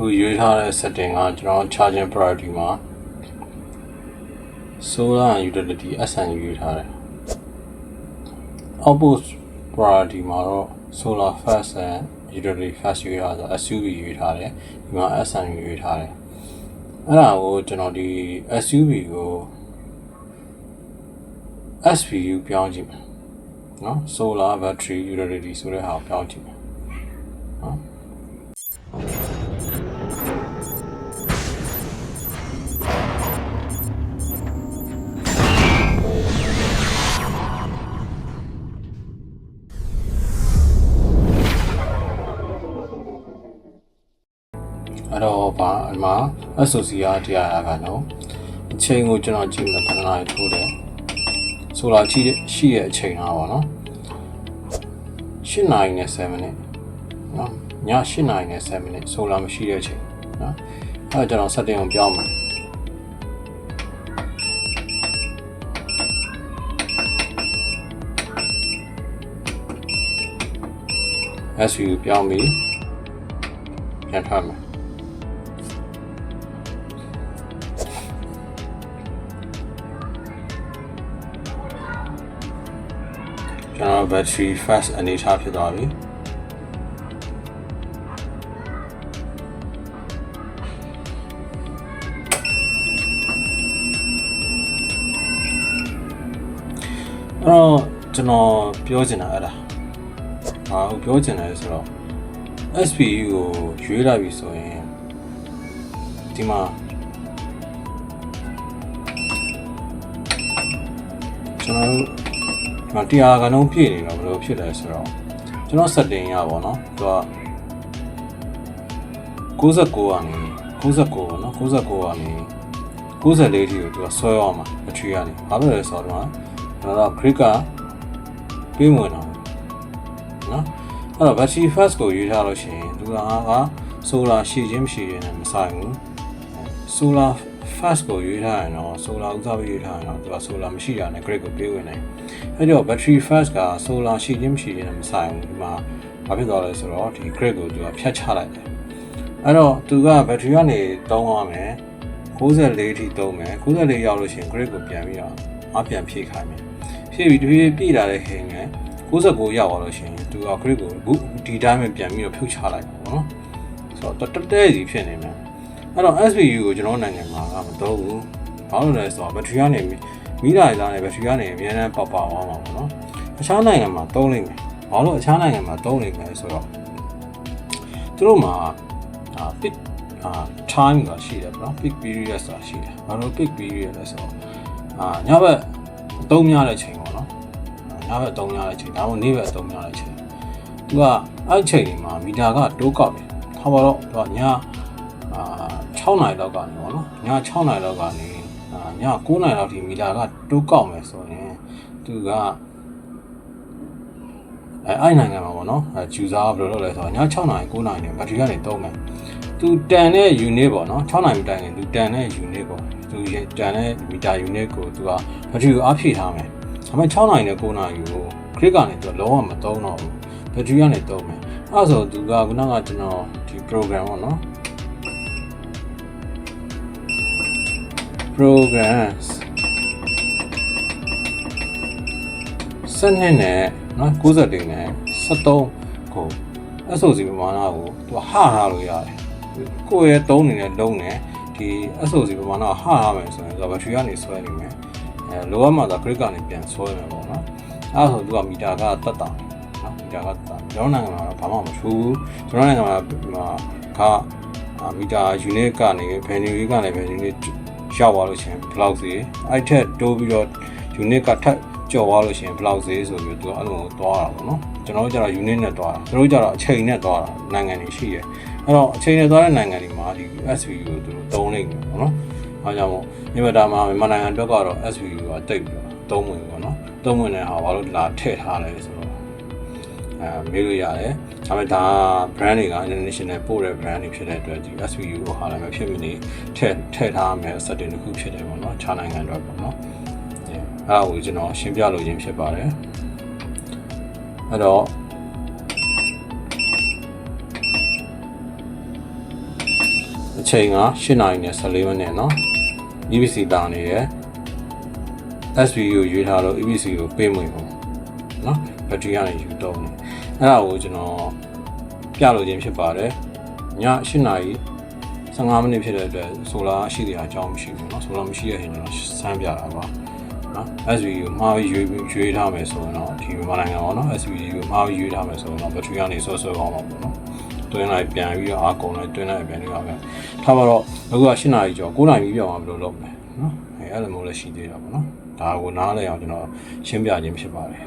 ဟိုရွေးထားတဲ့ setting ကကျွန်တော် charging priority မှာ solar and utility SN ရွေးထားတယ် output priority မှာတော့ solar fast and utility fast ရွေးထားဆို SUV ရွေးထားတယ်ဒီမှာ SN ရွေးထားတယ်အဲ့ဒါကိုကျွန်တော်ဒီ SUV ကို SPU ပြောင်းကြည့်မယ်နော် solar battery utility ဆိုတဲ့ဟာကိုပြောင်းကြည့်မယ်နော် အဲ့တော့ဗာအမ SOC ရတရားရကနော်အချိန်ကိုကျွန်တော်ကြည့်မယ်ဘယ်နှနာရီထိုးတယ်ဆိုလာရှိတဲ့ရှိတဲ့အချိန်ဟာပါနော်8နာရီနဲ့7မိနစ်နော်ည8နာရီနဲ့7မိနစ်ဆိုလာမရှိတဲ့အချိန်နော်အဲ့တော့ကျွန်တော် setting ကိုပြောင်းမယ် SU ပြောင်းပြီးပြန်ထွက်မယ် ကျွန်တော် battery fast အနေထားဖြစ်သွားပြီအဲ့တော့ကျွန်တော်ပြောချင်တာအဲ့ဒါဟာဟုတ်ပြောချင်တယ်ဆိုတော့ SPU ကိုရွေးလိုက်ပြီဆိုရင်ဒီမှာကျွန်တော်တို့ ဒီမှာတရားကနှုံးပြည့်နေတော့ဘယ်လိုဖြစ်လဲဆိုတော့ကျွန်တော် setting ရပါတော့သူက69ကနေ69ပေါ့နော်69ကနေ94ထိကိုသူကဆွဲအောင်မှာ battery ကနေဘာလို့လဲဆိုတော့ကျွန်တော်က grid ကပြေးဝင်တော့နော်အဲ့တော့ battery fast ကိုယူထားလို့ရှိရင်သူကက solar ရှိခြင်းမရှိခြင်းနဲ့မဆိုင်ဘူး solar fast ကိုရွေးထားရင်တော့ solar ဥစားပြီးရွေးထားရင်တော့သူက solar မရှိတာနဲ့ grid ကိုပြေးဝင်နိုင် အဲ့တော့ battery fast က solar ရှိခြင်းမရှိခြင်းနဲ့မဆိုင်ဘူးဒီမှာဘာဖြစ်သွားလဲဆိုတော့ဒီ grid ကိုသူကဖြတ်ချလိုက်တယ်အဲ့တော့သူက battery ကနေတောင်းရမယ်64ထိတုံးမယ်64ရောက်လို့ရှိရင် grid ကိုပြန်ပြီးတော့အပြန်ဖြည့်ခိုင်းမယ်ဖြည့်ပြီးတဖြည်းဖြည်းပြည့်လာတဲ့ဟိန်က69ရောက်သွားလို့ရှိရင်သူက grid ကိုအခုဒီတိုင်းပဲပြန်ပြီးတော့ဖြုတ်ချလိုက်ပါဘောနော်ဆိုတော့တက်တဲစီဖြစ်နေမယ်အဲ့တော့ SPU ကိုကျွန်တော်နိုင်ငံမှာကမသုံးဘူး။ဘာလို့လဲဆိုတော့ဘက်ထရီကနေ မိလာသားနဲ့ဘက်ထရီကနေအများနဲ့ပေါက်ပေါက်သွားမှာပေါ့နော်။အခြားနိုင်ငံမှာသုံးလိမ့်မယ်။ဘာလို့အခြားနိုင်ငံမှာသုံးလိမ့်မယ်ဆိုတော့သူတို့မှာအာ peak အာ time ကရှိတယ်ပေါ့နော် peak period ဆိုတာရှိတယ်။ဘာလို့ peak period လဲဆိုတော့အာညဘက်အသုံးများတဲ့ချိန်ပေါ့နော်။ညဘက်အသုံးများတဲ့ချိန်ဒါမှမဟုတ်နေ့ဘက်အသုံးများတဲ့ချိန်သူကအဲ့ချိန်တွေမှာမီတာကတိုးကောက်တယ်။ထားပါတော့သူကညအာ6နိုင်လောက်ကနေပေါ့နော်ည6နိုင်လောက်ကနေအာ ည9နိုင်လောက်ထိမီတာကတိုးကောက်မယ်ဆိုရင်သူကအဲအဲ့နိုင်ငံမှာပေါ့နော်အဲဂျူဇာကဘယ်လိုလုပ်လဲဆိုတော့ည6နိုင်9နိုင်နဲ့ဘက်ထရီကနေသုံးမယ်သူတန်တဲ့ unit ပေါ့နော်6နိုင်မတိုင်ရင်သူတန်တဲ့ unit ပေါ့သူတန်တဲ့မီတာ unit ကိုသူကဘက်ထရီကိုအားဖြည့်ထားမယ်ဒါပေမဲ့6နိုင်နဲ့9နိုင်ကို grid ကနေသူလုံးဝမသုံးတော့ဘူးဘက်ထရီကနေသုံးမယ်အဲ့ဆိုသူကခုနကကျွန်တော်ဒီ program ပေါ့နော် programs စနစ်နဲ့နော်60တိနဲ့73ကို SOC ပမာဏကိုသူဟထားလို့ရတယ်ကိုယ့်ရဲ့သုံးနေတဲ့လုံးနဲ့ဒီ SOC ပမာဏဟထားမယ်ဆိုရင်သူကဘက်ထရီကနေဆွဲနေမယ်အဲလိုအပ်မှသာ grid ကနေပြန်ဆွဲမယ်ပေါ့နော်အဲဆိုသူကမီတာကတက်တာနော်မီတာကတက်တာကျွန်တော်နိုင်ငံမှာတော့ဘာမှမထူးဘူးကျွန်တော်နိုင်ငံမှာကမီတာ unit ကနေ value ကနေ value ရောက်သွားလို့ရှိရင်ဘယ်လောက်စီအဲ့ထက်တိုးပြီးတော့ unit ကထပ်ကျော်သွားလို့ရှိရင်ဘယ်လောက်စီဆိုပြီးသူအဲ့လိုသွားတာပေါ့နော်ကျွန်တော်တို့ကျတော့ unit နဲ့သွားတာသူတို့ကျတော့အချိန်နဲ့သွားတာနိုင်ငံတွေရှိတယ်အဲ့တော့အချိန်နဲ့သွားတဲ့နိုင်ငံတွေမှာဒီ SVU ကိုသူတို့သုံးနေတယ်ပေါ့နော်အားကြောင့်မို့မြန်မာတာမှာမြန်မာနိုင်ငံအတွက်ကတော့ SVU ကတိတ်ပြီးတော့သုံးဝင်ပေါ့နော်သုံးဝင်တဲ့ဟာဘာလို့လာထည့်ထားလဲဆိုတော့ အဲမေးလို့ရတယ်ဒါပေမဲ့ဒါ brand တွေက international ပို့တဲ့ brand တွေဖြစ်တဲ့အတွက်ဒီ SVU ကိုဟာလည်းမဖြစ်မနေထည့်ထည့်ထားမယ် setting တစ်ခုဖြစ်တယ်ပေါ့နော်ခြားနိုင်ငံတွေပေါ့နော်အဲအဲ့ဒါကိုကျွန်တော်ရှင်းပြလို့ရင်းဖြစ်ပါတယ်အဲ့တော့ ချိန်က8နာရီနဲ့14မိနစ်เนาะ EBC တာနေရယ် SVU ကိုရွေးထားလို့ EBC ကိုပေးမွေပုံเนาะဘက်ထရီကနေယူတော့နေ အဲ့ဒါကိုကျွန်တော်ပြလို့ခြင်းဖြစ်ပါတယ်ည8နာရီ15မိနစ်ဖြစ်တဲ့အတွက်ဆိုလာရှိတဲ့အကြောင်းမရှိဘူးเนาะဆိုလာမရှိတဲ့ရင်ကျွန်တော်စမ်းပြတာပါနော် SVU ကိုမှားပြီးရွေးပြီးရွေးထားမယ်ဆိုရင်တော့ဒီမြန်မာနိုင်ငံပေါ့နော် SVU ကိုမှားပြီးရွေးထားမယ်ဆိုရင်တော့ဘက်ထရီကနေဆော့ဆော့အောင်တော့ပေါ့နော်တွင်းလိုက်ပြန်ပြီးတော့အာကုန်လိုက်တွင်းလိုက်ပြန်ပြီးတော့ထားပါတော့အခုက8နာရီကျော်9နာရီပြီးပြောင်းအောင်ဘယ်လိုလုပ်မလဲနော်အဲအဲ့လိုမျိုးလည်းရှိသေးတာပေါ့နော်ဒါကိုနားလဲအောင်ကျွန်တော်ရှင်းပြခြင်းဖြစ်ပါတယ်